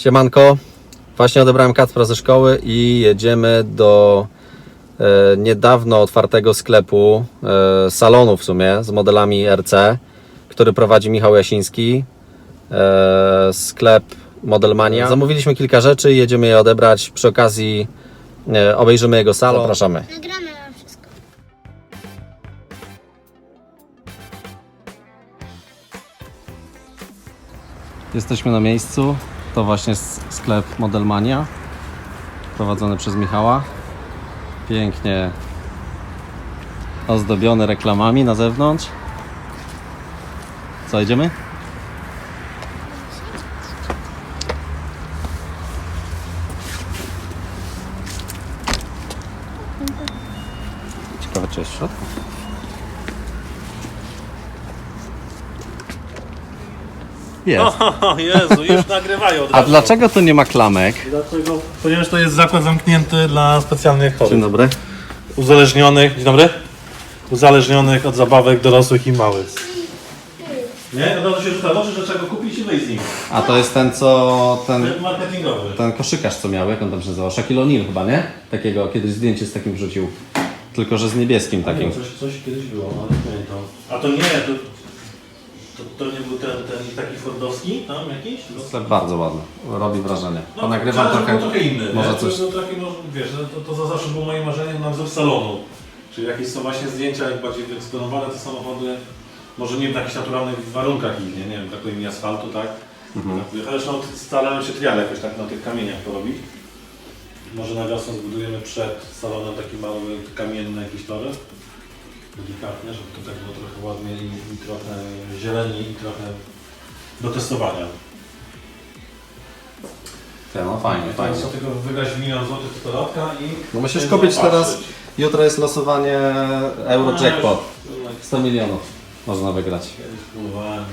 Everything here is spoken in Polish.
Siemanko, właśnie odebrałem Kacpra ze szkoły i jedziemy do e, niedawno otwartego sklepu, e, salonu w sumie, z modelami RC, który prowadzi Michał Jasiński. E, sklep Modelmania. Zamówiliśmy kilka rzeczy i jedziemy je odebrać. Przy okazji e, obejrzymy jego salon. Zapraszamy. Nagramy wam wszystko. Jesteśmy na miejscu. To właśnie sklep Modelmania, prowadzony przez Michała. Pięknie ozdobiony reklamami na zewnątrz. Co, idziemy? Ciekawe, czy jest w środku. Jest. O Jezu, już nagrywają od A razu. dlaczego tu nie ma klamek? Dlaczego? Ponieważ to jest zakład zamknięty dla specjalnych Dzień chorych. dobry. Uzależnionych, dzień dobry? Uzależnionych od zabawek dorosłych i małych. Nie? Od razu się rzuca w oczy, że trzeba go kupić i wyjść z nim. A to jest ten, co. ten, Ten marketingowy. ten koszykarz, co miał, jak on tam się nazywał? Shaquille O'Neal chyba, nie? Takiego kiedyś zdjęcie z takim wrzucił. Tylko, że z niebieskim takim. Nie, coś, coś kiedyś było, ale nie pamiętam. A to nie, to, to, to nie był ten, ten taki fordowski tam jakiś? Sklep bardzo ładny. Robi wrażenie. No, Ponagrywam trochę. był trochę inny. Może nie? coś. To, to, taki, może, wiesz, że to, to, to zawsze było moim marzeniem na wzór salonu. Czyli jakieś są właśnie zdjęcia, jak bardziej wyeksponowane te samochody, może nie w jakichś naturalnych warunkach ich, nie, nie wiem, brakuje mi asfaltu, tak? Mhm. Zresztą starałem się trial jakoś tak na tych kamieniach porobić. Może na wiosnę zbudujemy przed salonem taki mały kamienny jakiś tory. Delikatnie, żeby to tak było trochę ładnie i, i trochę zieleni i trochę do testowania. Te, No fajnie, fajnie. Teraz tylko wygrać milion złotych w toratka i... No musisz kupić teraz. Jutro jest losowanie Euro No, Jackpot. już, 100 milionów można wygrać. Kiedyś próbowałem